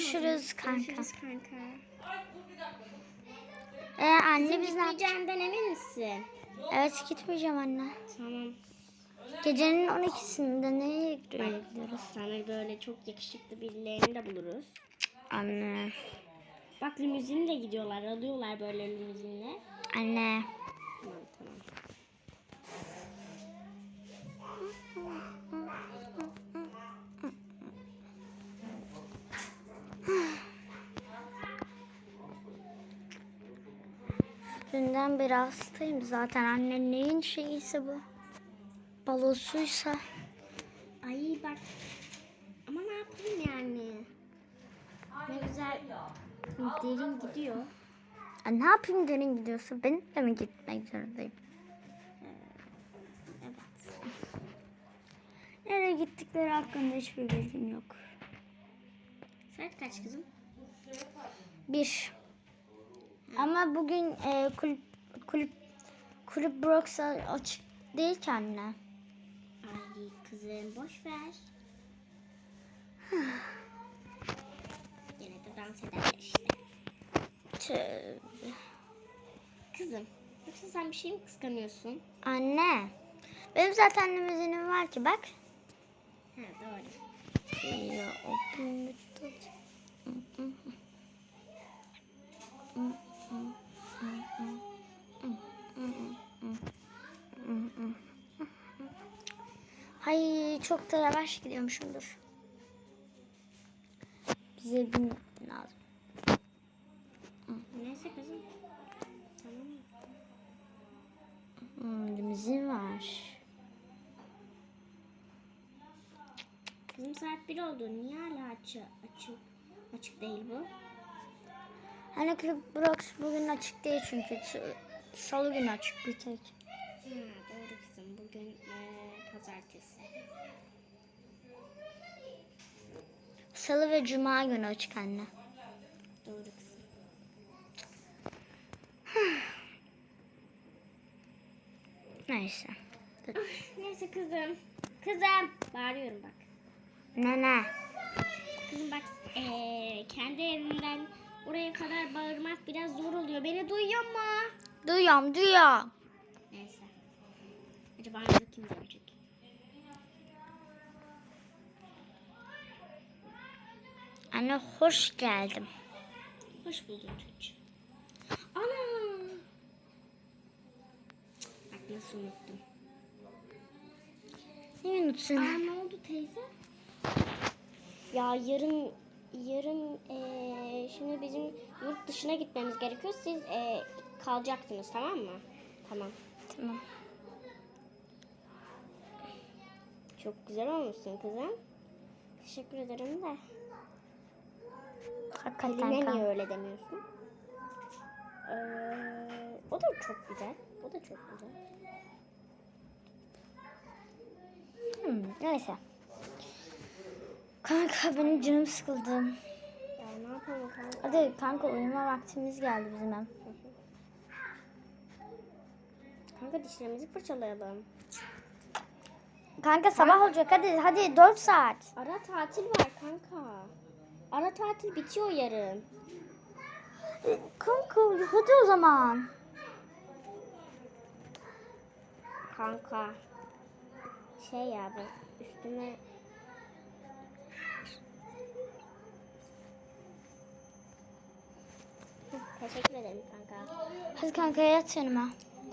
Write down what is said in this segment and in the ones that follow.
Görüşürüz kanka. Görüşürüz kanka. Ee, anne biz ne yapacağız? Gitmeyeceğinden emin misin? Evet gitmeyeceğim anne. Tamam. Gecenin 12'sinde nereye gidiyoruz? Sana böyle çok yakışıklı birilerini de buluruz. Anne. Bak limuzinle gidiyorlar. Alıyorlar böyle limuzinle. Anne. Tamam tamam. Dünden beri hastayım zaten. Anne neyin şeyiyse bu. Balosuysa. Ay bak. Ama ne yapayım yani? Ne güzel derin gidiyor. Ya ne yapayım derin gidiyorsa ben de mi gitmek zorundayım? Evet. Nereye gittikleri hakkında hiçbir bilgim yok. Saat kaç kızım? Bir. Ama bugün e, kulüp kulüp kulüp Brox'a açık değil ki anne. Ay kızım boş ver. Yine de dans ederler işte. Tüh. Kızım yoksa sen bir şey mi kıskanıyorsun? Anne. Benim zaten limuzinim var ki bak. Ha doğru. Ya, o Hay çok da yavaş gidiyormuşumdur. Bize bin lazım. Neyse kızım. Tamam? Hmm, limuzin var. Kızım saat 1 oldu. Niye hala açık, açık, açık değil bu? Hani Brox bugün açık değil çünkü. Salı günü açık bir tek. Ha, doğru kızım. Bugün eee, pazartesi. Salı ve Cuma günü açık anne. Doğru kızım. Neyse. Neyse kızım. Kızım. Bağırıyorum bak. Nene. Kızım bak eee, kendi evimden oraya kadar bağırmak biraz zor oluyor. Beni duyuyor mu? Duyuyorum duyuyorum. Neyse. Acaba arada kim görecek? Anne hoş geldim. Hoş buldum çocuğum. Ana! Bak nasıl unuttum. Niye unutsun? Aa ne oldu teyze? Ya yarın yarın eee, şimdi bizim yurt dışına gitmemiz gerekiyor. Siz eee, kalacaksınız tamam mı? Tamam. Tamam. Çok güzel olmuşsun kızım. Teşekkür ederim de. Hakikaten Eline niye öyle demiyorsun? Ee, o da çok güzel. O da çok güzel. Hmm, neyse. Kanka benim canım sıkıldı. Ya ne yapalım kanka? Hadi kanka uyuma vaktimiz geldi bizim hem. Kanka dişlerimizi fırçalayalım. Kanka sabah olacak hadi hadi 4 saat. Ara tatil var kanka. Ara tatil bitiyor yarın. Kanka hadi o zaman. Kanka. Şey ya ben üstüme Hı, Teşekkür ederim kanka. Hadi kanka yat yanıma.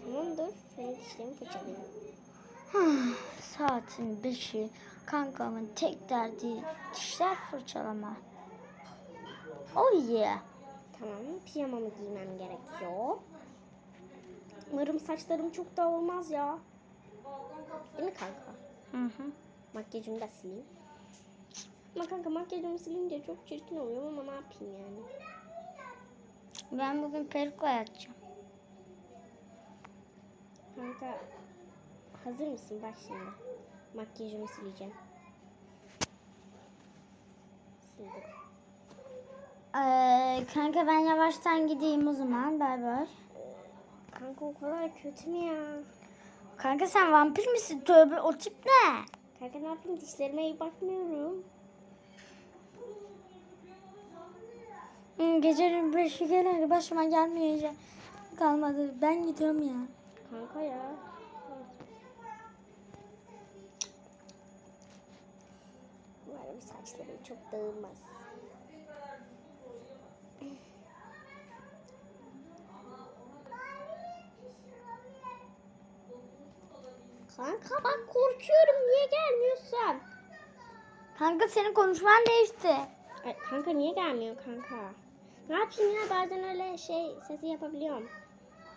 Tamam dur. Senin dişlerini fırçalayayım. Saatin beşi kankamın tek derdi dişler fırçalama. Oh yeah. Tamam, pijamamı giymem gerekiyor. Umarım saçlarım çok da olmaz ya. Değil mi kanka? Hı hı. Makyajımı da sileyim. Ama kanka makyajımı silince çok çirkin oluyor ama ne yapayım yani. Ben bugün perukla yatacağım. Kanka hazır mısın? Bak şimdi. Makyajımı sileceğim. Sildim. Ee, kanka ben yavaştan gideyim o zaman. Bay bay. Kanka o kadar kötü mü ya? Kanka sen vampir misin? Tövbe o tip ne? Kanka ne yapayım dişlerime iyi bakmıyorum. Gecenin beşi gelir başıma gelmeyecek kalmadı. Ben gidiyorum ya. Kanka ya. Umarım saçlarım çok dağılmaz. Kanka bak korkuyorum niye gelmiyorsun? Kanka senin konuşman değişti. Ay, kanka niye gelmiyor kanka? Ne yapayım ya bazen öyle şey sesi yapabiliyorum.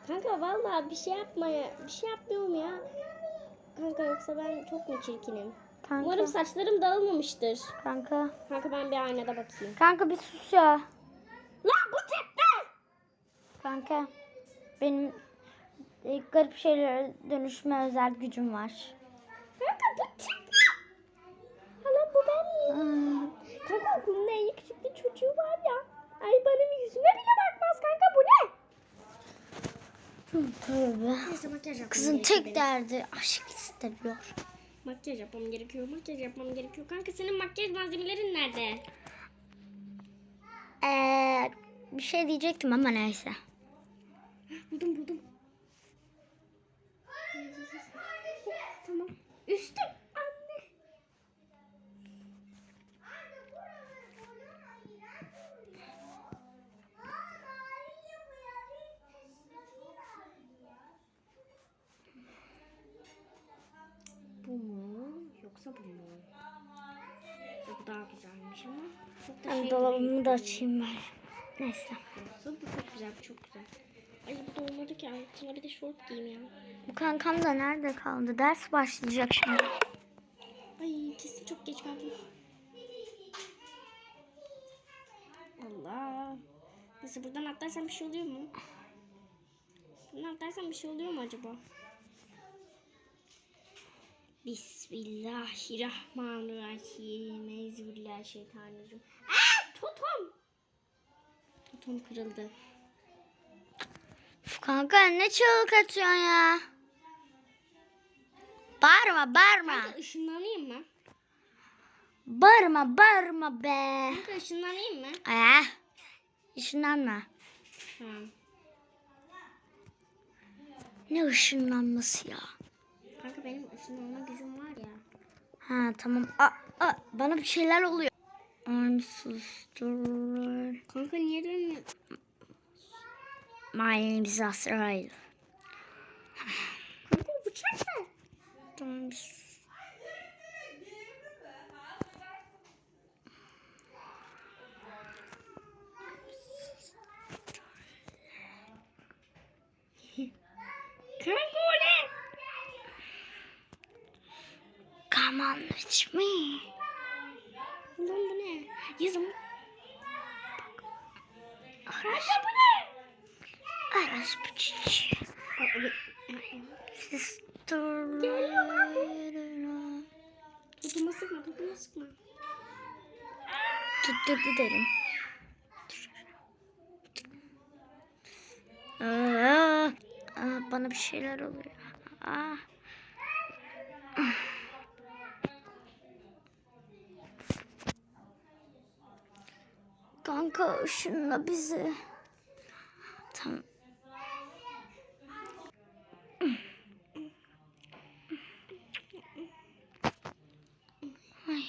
Kanka vallahi bir şey yapmaya bir şey yapmıyorum ya. Kanka yoksa ben çok mu çirkinim? Kanka. Umarım saçlarım dağılmamıştır. Kanka. Kanka ben bir aynada bakayım. Kanka bir sus ya. Lan bu tepe! Kanka. Benim e, garip şeylere dönüşme özel gücüm var. Kanka bu tepe! Hala bu ben miyim? Kanka okulun en yakışıklı çocuğu var ya. Ay benim yüzüme bile bakmaz kanka bu ne? Tövbe. Neyse makyaj yapmam Kızın gerekiyor tek benim. derdi aşk istemiyor. Makyaj yapmam gerekiyor, makyaj yapmam gerekiyor. Kanka senin makyaj malzemelerin nerede? Ee, bir şey diyecektim ama neyse. Buldum buldum. tamam. Üstüm. Anne. Bu mu? Yoksa bu mu? Bu daha güzelmiş ama. Çok da Ben şey dolabımı da açayım ben. Neyse. Yoksa bu çok güzel, bu çok güzel. Ay bu da olmadı ki altına bir de şort giyeyim ya. Bu kankam da nerede kaldı? Ders başlayacak şimdi. Ay kesin çok geç kaldım. Allah. Neyse buradan atlarsam bir şey oluyor mu? Buradan atlarsam bir şey oluyor mu acaba? Bismillahirrahmanirrahim. Euzubillahimineşşeytanirracim. Aa, totom. Totom kırıldı. Kanka ne çığlık atıyorsun ya? Bağırma bağırma. Kanka ışınlanayım mı? Bağırma bağırma be. Kanka ışınlanayım mı? Ee, ışınlanma. Tamam. Ne ışınlanması ya? Kanka benim ışınlanma gücüm var ya. Ha tamam. Aa, aa, bana bir şeyler oluyor. I'm sustur. Kanka niye dönmüyor? My name is Azrail. Kanka bıçak ver. Tamam bir sus. Kanka o ne? With me. Ulan bu ne? Yazım. Kanka bu ne? Aras Bıçıcı. Sister. Tutuma sıkma, tutuma sıkma. Tutturdu derim. Aa, aa, bana bir şeyler oluyor. Aa. Kanka ışınla bizi. Tamam. Ay.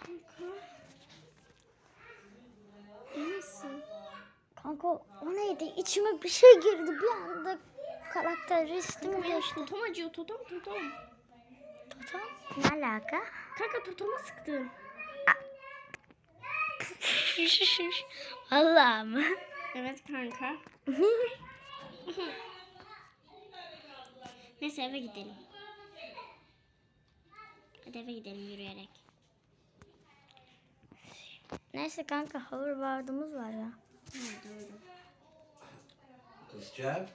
Kanka. İyi misin? Kanka o neydi? İçime bir şey girdi bir anda. Kanka benim geçti. totom acıyor, totom, totom. Totem? Ne alaka? Kanka totoma sıktın. Allah mı? Evet kanka. Neyse eve gidelim. Hadi eve gidelim yürüyerek. Neyse kanka hoverboard'umuz var ya. Kızcağım.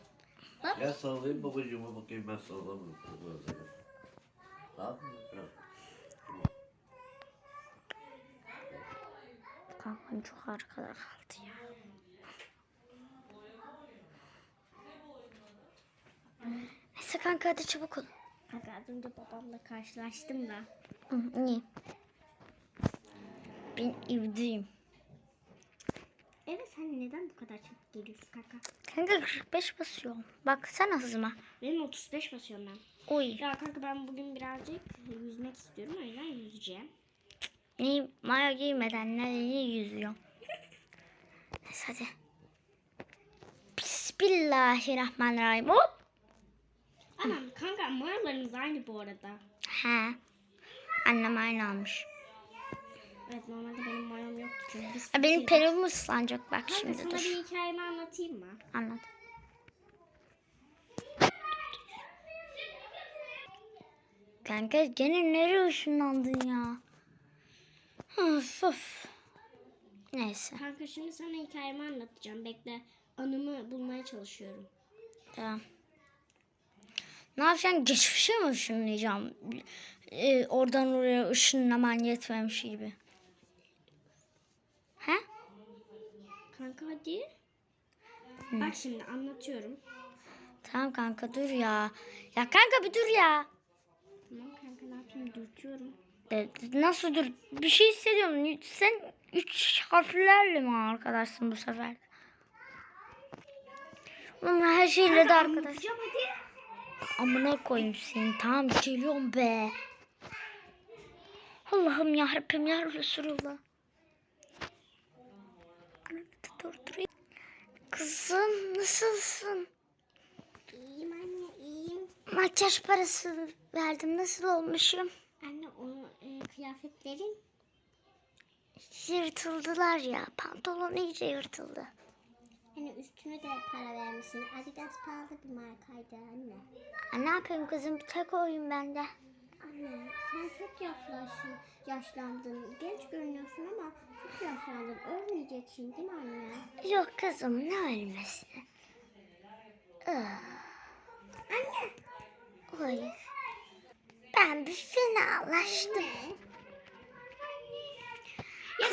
Hop. Gel sallayayım babacığıma bakayım ben sallamıyorum. Tamam mı? Kankam çok arkada kaldı ya. Neyse kanka hadi çabuk ol. Kanka az önce babamla karşılaştım da. İyi. Ben evdeyim. Evet sen neden bu kadar çabuk geliyorsun kanka? Kanka 45 basıyorum. Baksana hızıma. Benim 35 basıyorum ben. Uy. Ya kanka ben bugün birazcık yüzmek istiyorum o yüzden yüzeceğim. Niye mayo giymeden nereye yüzüyorum? Neyse hadi. Bismillahirrahmanirrahim. Hop. Anam kanka mayolarımız aynı bu arada. He. Annem aynı almış. Evet normalde benim mayom yoktu çünkü biz Benim peruğum ıslanacak bak Kanka şimdi sana dur. bir hikayemi anlatayım mı? Anlat. Kanka gene nereye ışınlandın ya? Of of. Neyse Kanka şimdi sana hikayemi anlatacağım. Bekle anımı bulmaya çalışıyorum. tamam. Ne yapacaksın? Geçmişe mi ışınlayacağım? Ee, oradan oraya ışınlaman yetmemiş gibi. He? Kanka hadi. Bak şimdi anlatıyorum. Tamam kanka dur ya. Ya kanka bir dur ya. Tamam kanka ne yapayım dürtüyorum. E, Nasıl dur? Bir şey hissediyorum. Sen üç harflerle mi arkadaşsın bu sefer? Ama her şeyle de arkadaş. Amına koyayım seni. Tamam geliyorum be. Allah'ım ya Rabbim ya Resulullah. Kızım nasılsın? İyiyim anne iyiyim. Makyaj parası verdim. Nasıl olmuşum? Anne kıyafetlerin Yırtıldılar ya. Pantolon iyice yırtıldı. hani üstüne de para vermişsin. Adidas pahalı bir markaydı anne. Ya ne yapayım kızım? Tek oyun bende. Anne sen çok yaşlaşın, yaşlandın. Genç görünüyorsun ama çok yaşlandın. Ölmeyeceksin değil mi anne? Yok kızım ne ölmesi? Anne. Hayır. Ben bir fenalaştım. Ya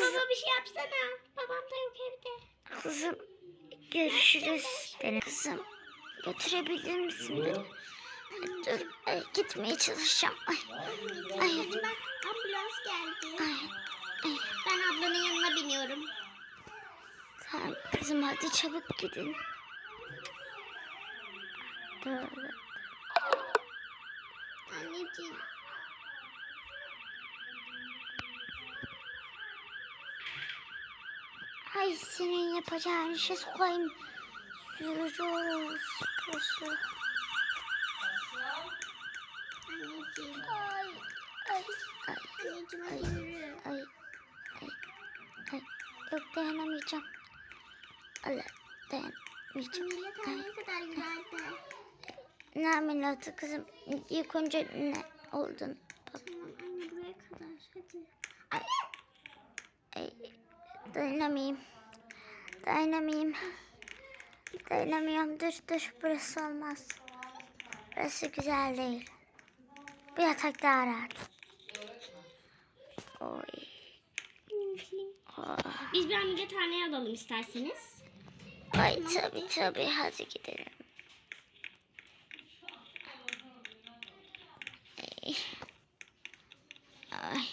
baba bir şey yapsana. Babam da yok evde. Kızım görüşürüz. Beni kızım götürebilir misin beni? Dur ay, gitmeye çalışacağım. Ay, ay, Bak ambulans geldi. ay, ay. Ben ablanın yanına biniyorum. Tamam kızım hadi çabuk gidin. Dur. Anneciğim. Ay senin yapacağın işe sokayım. Yürüyoruz. Burası. Anneciğim. Ay, ay, ay, Anneciğim hadi yürü. ay, ay, ay. Yok dayanamayacağım. Allah dayanamayacağım. Ay, ne kadar güzeldi. ne ameliyatı kızım? İlk önce ne oldun? Bak, Tamam anne buraya kadar hadi. ay, ay, dayanamayayım. Dayanamayayım. Dayanamıyorum. Dur dur burası olmaz. Burası güzel değil. Bu yatak daha rahat. Oy. Oh. Biz bir ameliyathaneye alalım isterseniz. Ay tabi tabi hadi gidelim. Ay. Ay.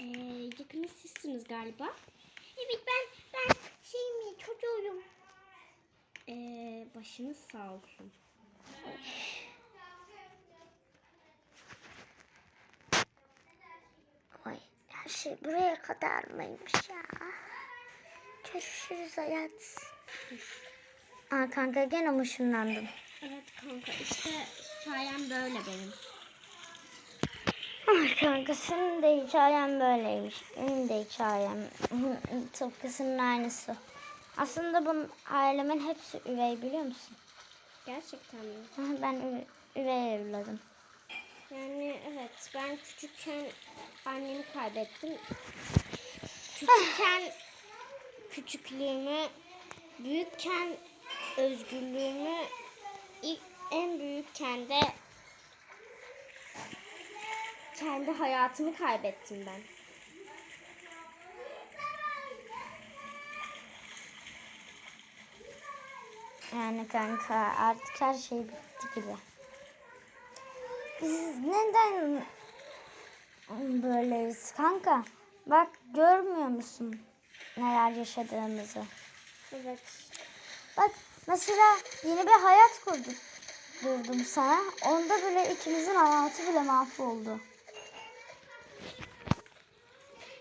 Ee, yakınız sizsiniz galiba. Evet ben ben şeyim çocuğuyum. Ee, başınız sağ olsun. Ay, her şey buraya kadar mıymış ya? Görüşürüz hayat. Aa kanka gene ışınlandım. Evet kanka işte hikayem böyle benim. Ay kanka senin de hikayen böyleymiş. Benim de hikayem tıpkısının aynısı. Aslında bunun ailemin hepsi üvey biliyor musun? Gerçekten mi? Ben üve- üvey evladım. Yani evet ben küçükken annemi kaybettim. Küçükken küçüklüğümü, büyükken özgürlüğümü, ilk, en büyükken de kendi hayatımı kaybettim ben. Yani kanka artık her şey bitti gibi. Biz neden böyleyiz kanka? Bak görmüyor musun neler yaşadığımızı? Evet. Bak mesela yeni bir hayat kurdum. Durdum sana. Onda bile ikimizin hayatı bile mahvoldu.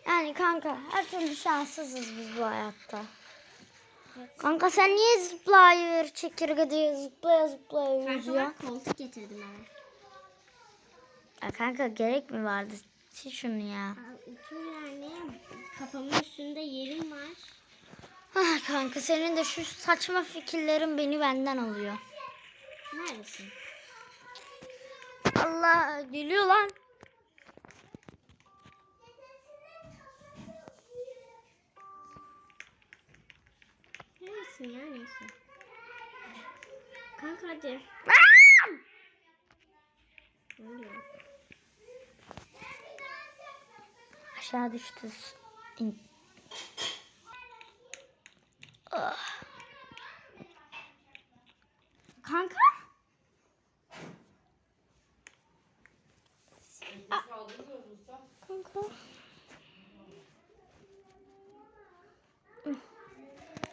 Yani kanka her türlü şanssızız biz bu hayatta. Kanka sen niye zıplayır çekirge diye zıplaya zıplaya Kanka yüzüyor? bak koltuk getirdim eve. Ya kanka gerek mi vardı? Sil şunu ya. Otur yani. Kafamın üstünde yerim var. Ah kanka senin de şu saçma fikirlerin beni benden alıyor. Neredesin? Allah geliyor lan. Neredesin ya neyse. Kanka hadi. Ne oluyor? Aşağı düştü. Ah. Kanka? Kanka. Kanka,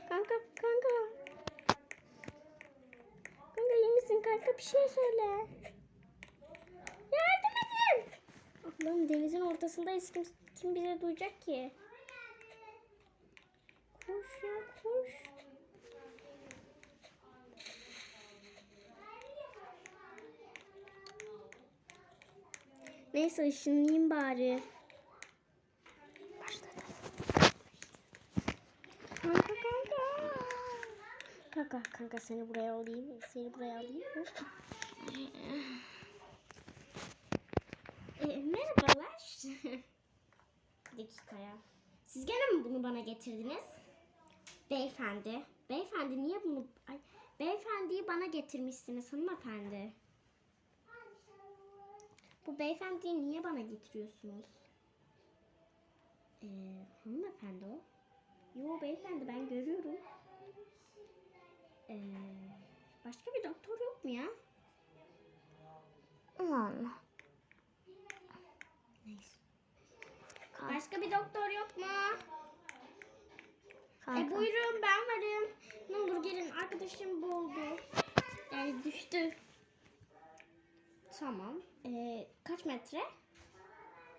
kanka. Misin kanka? Bir şey söyle. Yardım edin. Allah'ım denizin ortasındayız. Kim, kim bize duyacak ki? Koş ya koş. Neyse ışınlayayım bari. Kanka kanka. Kanka kanka seni buraya alayım. Seni buraya alayım. E, merhabalar. Bir dakika ya. Siz gene mi bunu bana getirdiniz? Beyefendi. Beyefendi niye bunu... Ay, beyefendiyi bana getirmişsiniz hanımefendi. Bu beyefendiyi niye bana getiriyorsunuz? Ee, hanımefendi o. Yo beyefendi ben görüyorum. Ee, başka bir doktor yok mu ya? Aman. Neyse. Kanka, Başka bir doktor yok mu? E kanka. buyurun ben varım. Ne olur gelin arkadaşım boğuldu. Yani düştü. Tamam. Ee, kaç metre?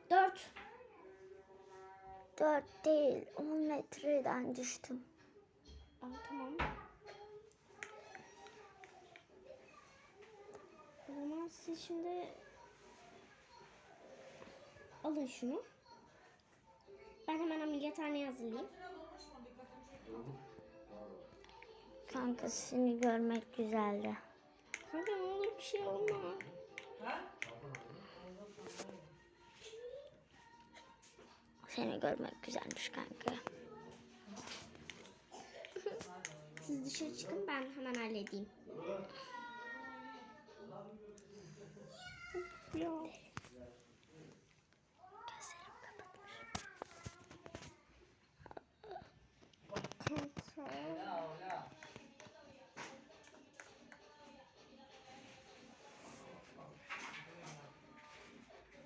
Dört. Dört değil, on metreden düştüm. Aa, tamam. O zaman siz şimdi alın şunu. Ben hemen ameliyathaneye hazırlayayım. Kanka seni görmek güzeldi. Kanka ne olur bir şey olma. Seni görmek güzelmiş kanka. Siz dışarı çıkın ben hemen halledeyim. Ya.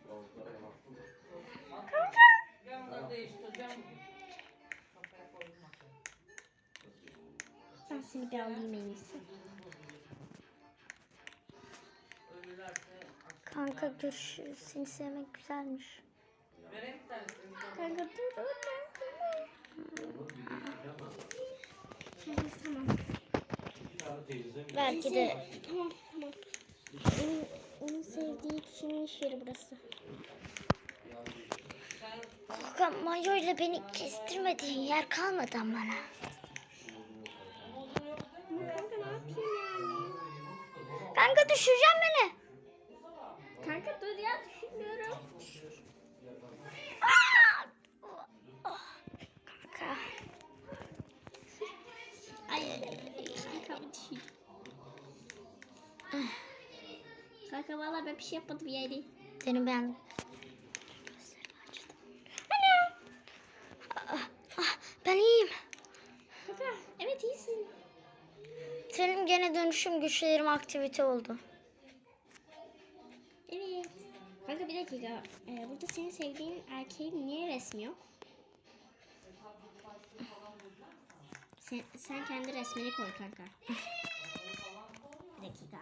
Gözlerim kapatmış. Kanka. Ben alayım en iyisi. Kanka görüşürüz. Seni sevmek güzelmiş. Kanka dur dur Tamam. Belki de. Onun, onun sevdiği kişinin iş yeri burası. Kanka mayoyla beni kestirmediğin yer kalmadı bana. Kanka ne yapayım yani? Kanka düşüreceğim beni. Kanka dur ya! Oh, Kanka. Ay ay ay. Kanka valla ben bir şey yapmadım yani. Seni ben ben iyiyim. Evet iyisin. Film gene dönüşüm güçlerim aktivite oldu. Dakika. Ee, burada senin sevdiğin erkeğin niye resmi yok? Sen, sen kendi resmini koy kanka. bir dakika.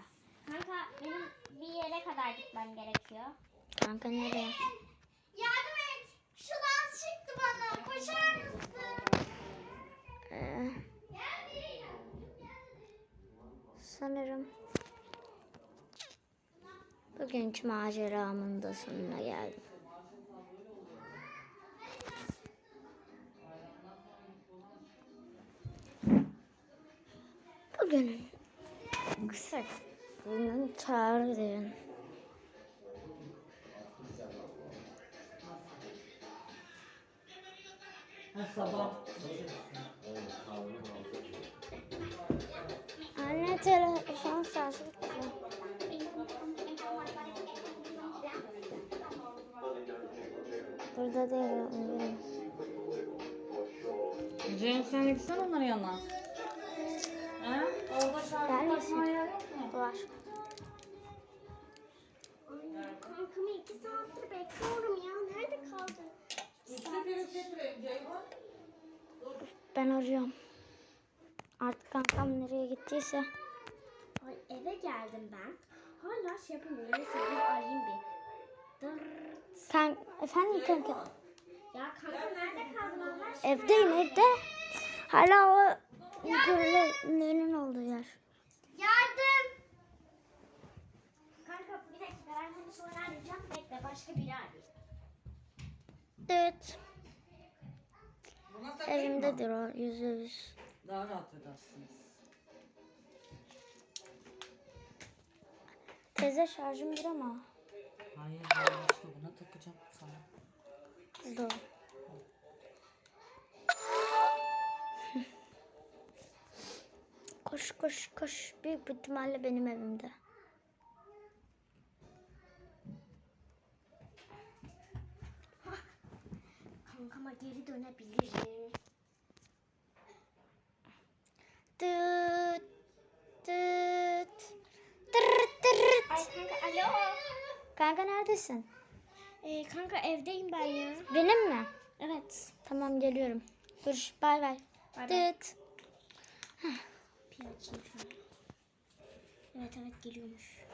Kanka benim bir yere kadar gitmem gerekiyor. Kanka nereye? Yardım et. Şu dans çıktı bana. Koşar mısın? Ee, sanırım bugünkü maceramın da sonuna geldim. Bugünün kısa bunun çağrı derin. Anne telefon sesi. Burada değil. Cem sen de gitsene onların yanına. He? Orada şarkı takmaya yer yok mu? Var. Kankamı iki saattir bekliyorum ya. Nerede kaldın? Ben arıyorum. Artık kankam nereye gittiyse. Ay eve geldim ben. Hala şey yapamıyorum. Neyse bir arayayım bir. Dırrt. Kan efendim kanka. Ya kanka nerede kaldın Allah aşkına? Evdeyim evde. Hala o görülenin olduğu yer. Yardım! Kanka bir dakika ben seni sonra arayacağım. Bekle başka biri arayayım. Evet. Buna takayım mı? Evimdedir o yüzde yüz. Daha rahat edersiniz. Teyze şarjım bir ama. Hayır ben işte buna takacağım sana. Doğru. Koş koş koş. Büyük bir ihtimalle benim evimde. Kankama geri dönebilirim. Neredesin? Ee, kanka evdeyim ben ya. Benim mi? Evet. Tamam geliyorum. Görüş. Bay bay. Şunu. Evet evet geliyormuş.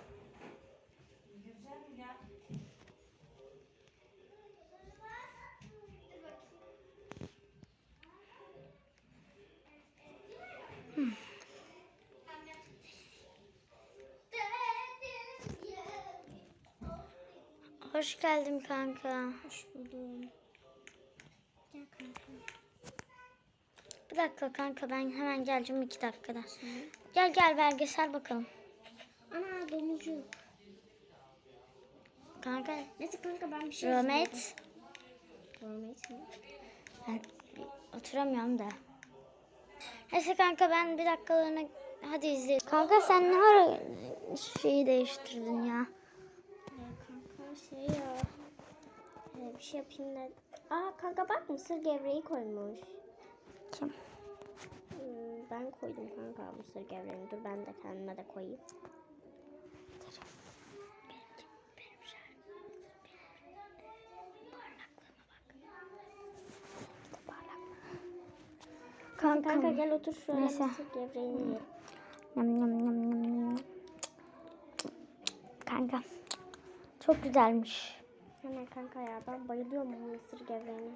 Hoş geldin kanka. Hoş buldum. Gel kanka. Bir dakika kanka ben hemen geleceğim iki dakikada. Gel gel belgesel bakalım. Ana domuzcuk. Kanka Neyse kanka ben bir şey roommate. Roommate mi? Ben oturamıyorum da. Neyse kanka ben bir dakikalığına hadi izle. Kanka sen ne ara şeyi değiştirdin? Ya kanka şey ya. Ee, bir şey yapayım da. Aa kanka bak mısır gevreği koymuş. Kim? Hmm, ben koydum kanka mısır gevreğini. Dur ben de kendime de koyayım. Kanka. Kanka gel otur şöyle Neyse. mısır gevreğini yiyelim. Yam yam yam yam yam. Kanka. Çok güzelmiş. Hemen kanka ya ben bayılıyorum bu mısır gevreğine.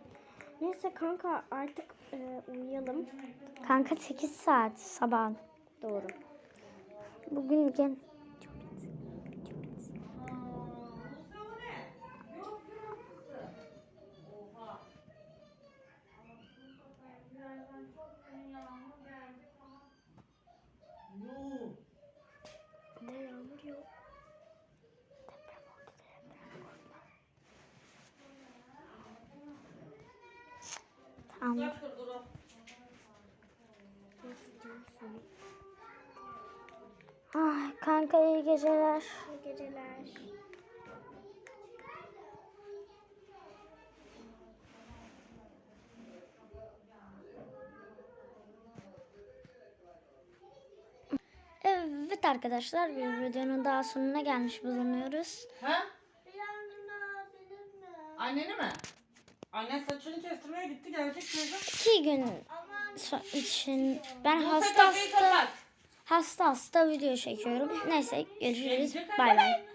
Neyse kanka artık e, uyuyalım. Kanka 8 saat sabah. Doğru. Bugün gen Ama yağmur yok. Tamam. Ah kanka iyi geceler. İyi geceler. Evet arkadaşlar bir videonun daha sonuna gelmiş bulunuyoruz. Ha? Anneni mi? Annen saçını kestirmeye gitti gelecek birazdan. İki gün so- için ben Bu hasta kapıyı hasta kapat. hasta hasta video çekiyorum. Neyse görüşürüz. Bay bay.